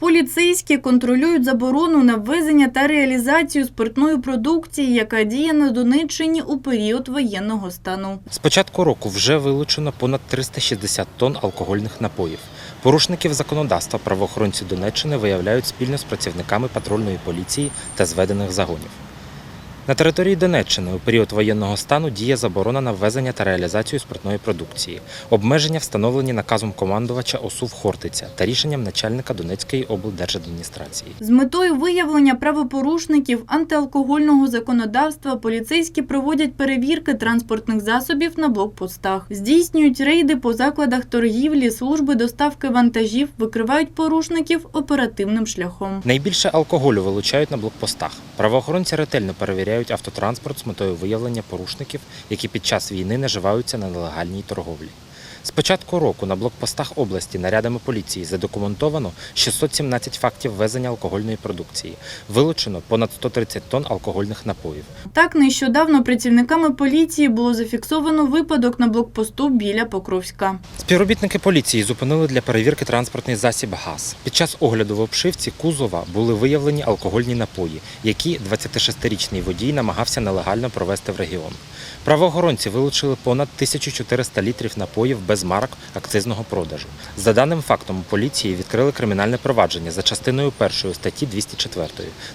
Поліцейські контролюють заборону на ввезення та реалізацію спиртної продукції, яка діє на Донеччині у період воєнного стану. З початку року вже вилучено понад 360 тонн алкогольних напоїв. Порушників законодавства правоохоронці Донеччини виявляють спільно з працівниками патрульної поліції та зведених загонів. На території Донеччини у період воєнного стану діє заборона на ввезення та реалізацію спиртної продукції. Обмеження встановлені наказом командувача ОСУВ Хортиця та рішенням начальника Донецької облдержадміністрації. З метою виявлення правопорушників антиалкогольного законодавства поліцейські проводять перевірки транспортних засобів на блокпостах, здійснюють рейди по закладах торгівлі, служби доставки вантажів, викривають порушників оперативним шляхом. Найбільше алкоголю вилучають на блокпостах. Правоохоронці ретельно перевіряють автотранспорт з метою виявлення порушників, які під час війни наживаються на нелегальній торговлі. З початку року на блокпостах області нарядами поліції задокументовано 617 фактів ввезення алкогольної продукції. Вилучено понад 130 тонн алкогольних напоїв. Так, нещодавно працівниками поліції було зафіксовано випадок на блокпосту біля Покровська. Співробітники поліції зупинили для перевірки транспортний засіб ГАЗ. Під час огляду в обшивці кузова були виявлені алкогольні напої, які 26-річний водій намагався нелегально провести в регіон. Правоохоронці вилучили понад 1400 літрів напоїв без марок акцизного продажу. За даним фактом, поліції відкрили кримінальне провадження за частиною першої статті 204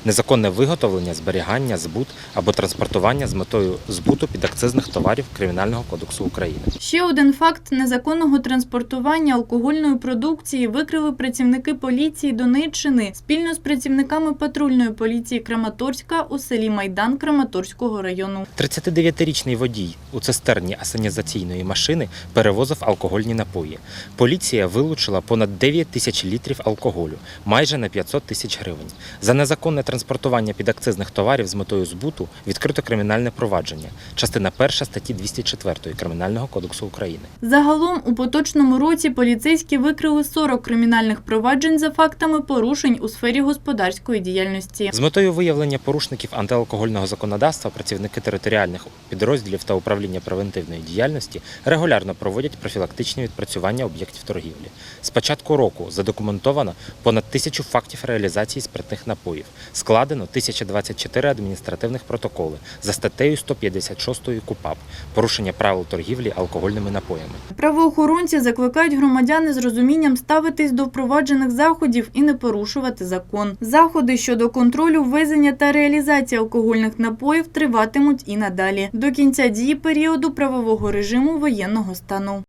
незаконне виготовлення, зберігання, збут або транспортування з метою збуту підакцизних товарів Кримінального кодексу України. Ще один факт незаконного транспортування алкогольної продукції викрили працівники поліції Донеччини спільно з працівниками патрульної поліції Краматорська у селі Майдан Краматорського району. 39-річний водій у цистерні асанізаційної машини перевозив алкогольні напої. Поліція вилучила понад 9 тисяч літрів алкоголю, майже на 500 тисяч гривень. За незаконне транспортування підакцизних товарів з метою збуту відкрито кримінальне провадження. Частина 1 статті 204 Кримінального кодексу України. Загалом у поточному році поліцейські викрили 40 кримінальних проваджень за фактами порушень у сфері господарської діяльності. З метою виявлення порушників антиалкогольного законодавства працівники територіальних підрозділів та управління превентивної діяльності регулярно проводять профілактичні відпрацювання об'єктів торгівлі. З початку року задокументовано понад тисячу фактів реалізації спиртних напоїв, складено 1024 адміністративних протоколи за статтею 156 КУПАП порушення правил торгівлі алкогольними напоями. Правоохоронці закликають громадян з розумінням ставитись до впроваджених заходів і не порушувати закон. Заходи щодо контролю ввезення та реалізації алкогольних напоїв триватимуть і надалі до кінця дії періоду правового режиму воєнного стану.